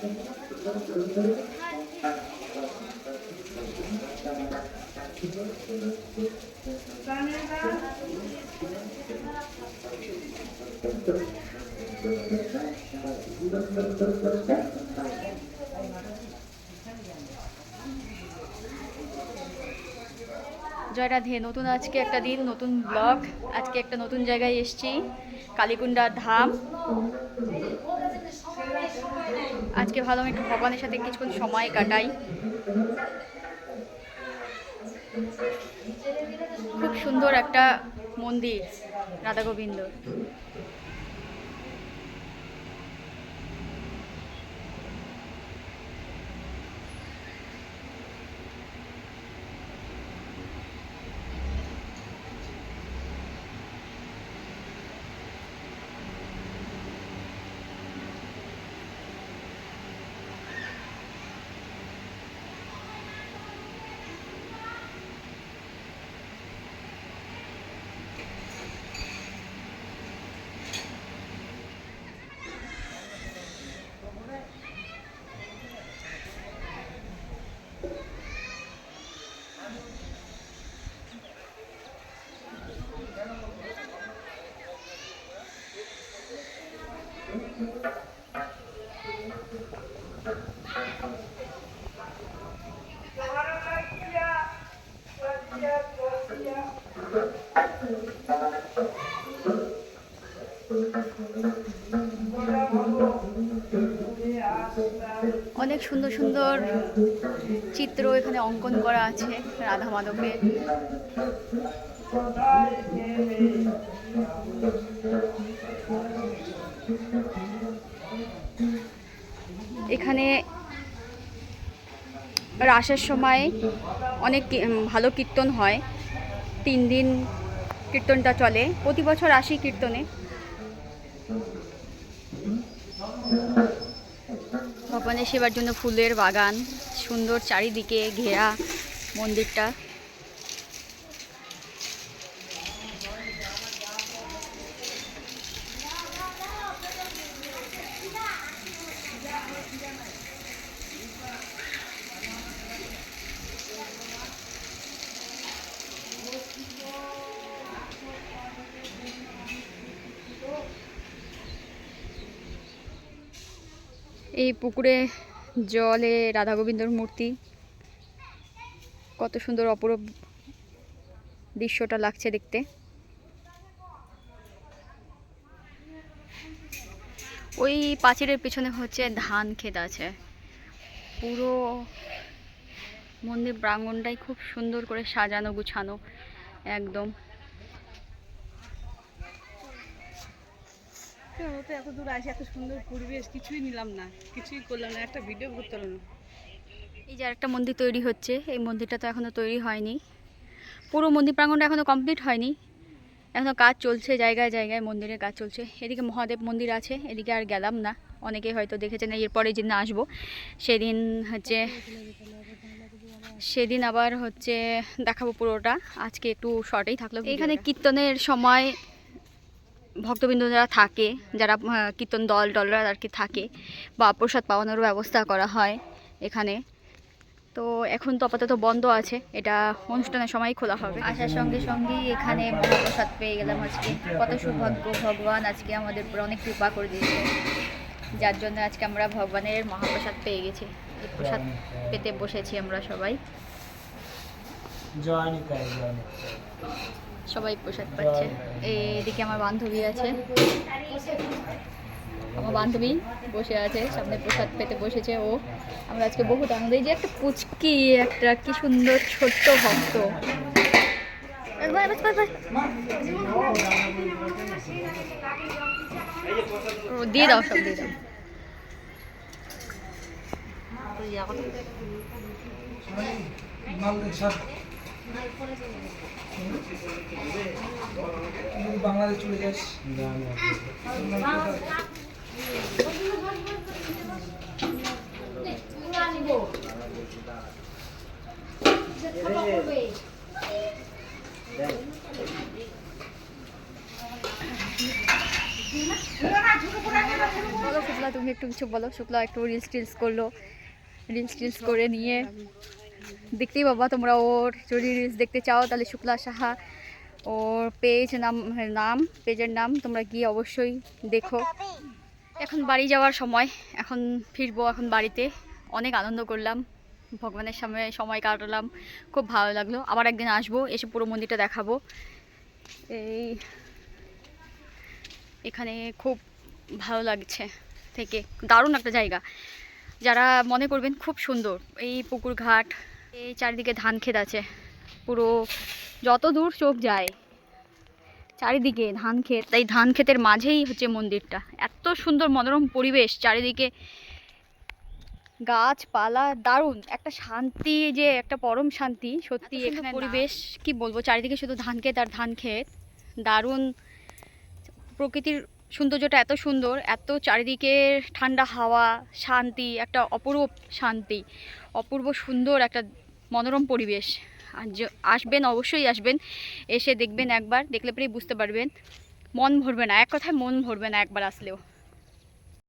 জয় রাধে, নতুন আজকে একটা দিন, নতুন ব্লগ। আজকে একটা নতুন জায়গায় এসেছি, কালীকুণ্ডা ধাম। আজকে ভালো একটু ভগবানের সাথে কিছুক্ষণ সময় কাটাই। খুব সুন্দর একটা মন্দির রাধা গোবিন্দ অনেক সুন্দর সুন্দর চিত্র এখানে অঙ্কন করা আছে রাধা মাধবের। এখানে রাসের সময় অনেক ভালো কীর্তন হয়। তিন দিন কীর্তনটা চলে। প্রতি বছর আসি কীর্তনে। ভগবানের সেবার জন্য ফুলের বাগান, সুন্দর চারিদিকে ঘেরা মন্দিরটা। এই পুকুরে জলে রাধা গোবিন্দর মূর্তি। কত সুন্দর অপরূপ দৃশ্যটা লাগছে দেখতে। ওই পাঁচিরের পিছনে হচ্ছে ধান ক্ষেত আছে। পুরো মন্দির প্রাঙ্গণটাই খুব সুন্দর করে সাজানো গুছানো, একদম। আমরা তো এত দূর আসি এত সুন্দর পরিবেশ কিছুই নিলাম না কিছুই করলাম না একটা ভিডিও করতে পারলাম না। এই যে আরেকটা মন্দির তৈরি হচ্ছে এই মন্দিরটা তো এখনও তৈরি হয়নি। পুরো মন্দির প্রাঙ্গণটা এখনও কমপ্লিট হয়নি। এখনও কাজ চলছে জায়গায় জায়গায় মন্দিরের কাজ চলছে। এদিকে মহাদেব মন্দির আছে এদিকে আর গেলাম না। অনেকেই হয়তো দেখেছেন এরপরে যেদিন আসব সেদিন হচ্ছে সেদিন আবার হচ্ছে দেখাবো পুরোটা। আজকে একটু শর্টেই থাকল এখানে কীর্তনের সময় ভক্তবৃন্দ যারা থাকে, যারা কীর্তন দল, টলরা আর কি থাকে, বা প্রসাদ পাওয়ানোর ব্যবস্থা করা হয় এখানে। তো এখন তো আপাতত বন্ধ আছে, এটা অনুষ্ঠানের সময় খোলা হবে। আসার সঙ্গে সঙ্গেই এখানে মহাপ্রসাদ পেয়ে গেলাম আজকে। কত সৌভাগ্য, ভগবান আজকে আমাদের উপর অনেক কৃপা করে দিয়েছে। যার জন্য আজকে আমরা ভগবানের মহাপ্রসাদ পেয়ে গেছি। প্রসাদ পেতে বসেছি আমরা সবাই। জয় জয়। সবাই প্রসাদ পাচ্ছে। এদিকে আমার বান্ধবী আছে। আমার বান্ধবী বসে আছে সামনে প্রসাদ পেতে বসেছে ও। আমরা আজকে বহুত আনন্দ। এই যে একটা পুচকি একটা কি সুন্দর ছোট্ট ভক্ত। Bye, bye, bye, bye. ও, দিয়ে দাও সব দিয়ে দাও। বাংলাদেশ চলে যাস বলো শুক্লা, তুমি একটু কিছু বলো। শুক্লা একটু রিলস টিলস করল। রিলস টিলস করে নিয়ে দেখতেই বাবা তোমরা ওর যদি রিলস দেখতে চাও, তাহলে শুক্লা সাহা, ওর পেজ নাম নাম পেজের নাম তোমরা গিয়ে অবশ্যই দেখো। এখন বাড়ি যাওয়ার সময়, এখন ফিরবো এখন বাড়িতে। অনেক আনন্দ করলাম, ভগবানের সামনে সময় কাটালাম, খুব ভালো লাগল। আবার একদিন আসব, এসে পুরো মন্দিরটা দেখাবো। এই এখানে খুব ভালো লাগছে থেকে। দারুণ একটা জায়গা। যারা মনে করবেন খুব সুন্দর, এই পুকুর ঘাট এই চারিদিকে ধান ক্ষেত আছে। পুরো যত দূর চোখ যায় চারিদিকে ধান ক্ষেত। তাই ধান ক্ষেতের মাঝেই হচ্ছে মন্দিরটা। এত সুন্দর মনোরম পরিবেশ চারিদিকে গাছপালা দারুণ। একটা শান্তি যে একটা পরম শান্তি। সত্যি এখানে পরিবেশ কি বলব? চারিদিকে শুধু ধান ক্ষেত আর ধান ক্ষেত। দারুণ প্রকৃতির সৌন্দর্যটা এত সুন্দর, এত চারিদিকে ঠান্ডা হাওয়া, শান্তি, একটা অপরূপ শান্তি, অপূর্ব সুন্দর একটা মনোরম পরিবেশ। আর আসবেন, অবশ্যই আসবেন, এসে দেখবেন একবার, দেখলে পরেই বুঝতে পারবেন, মন ভরবে না, এক কথায় মন ভরবে না একবার আসলেও।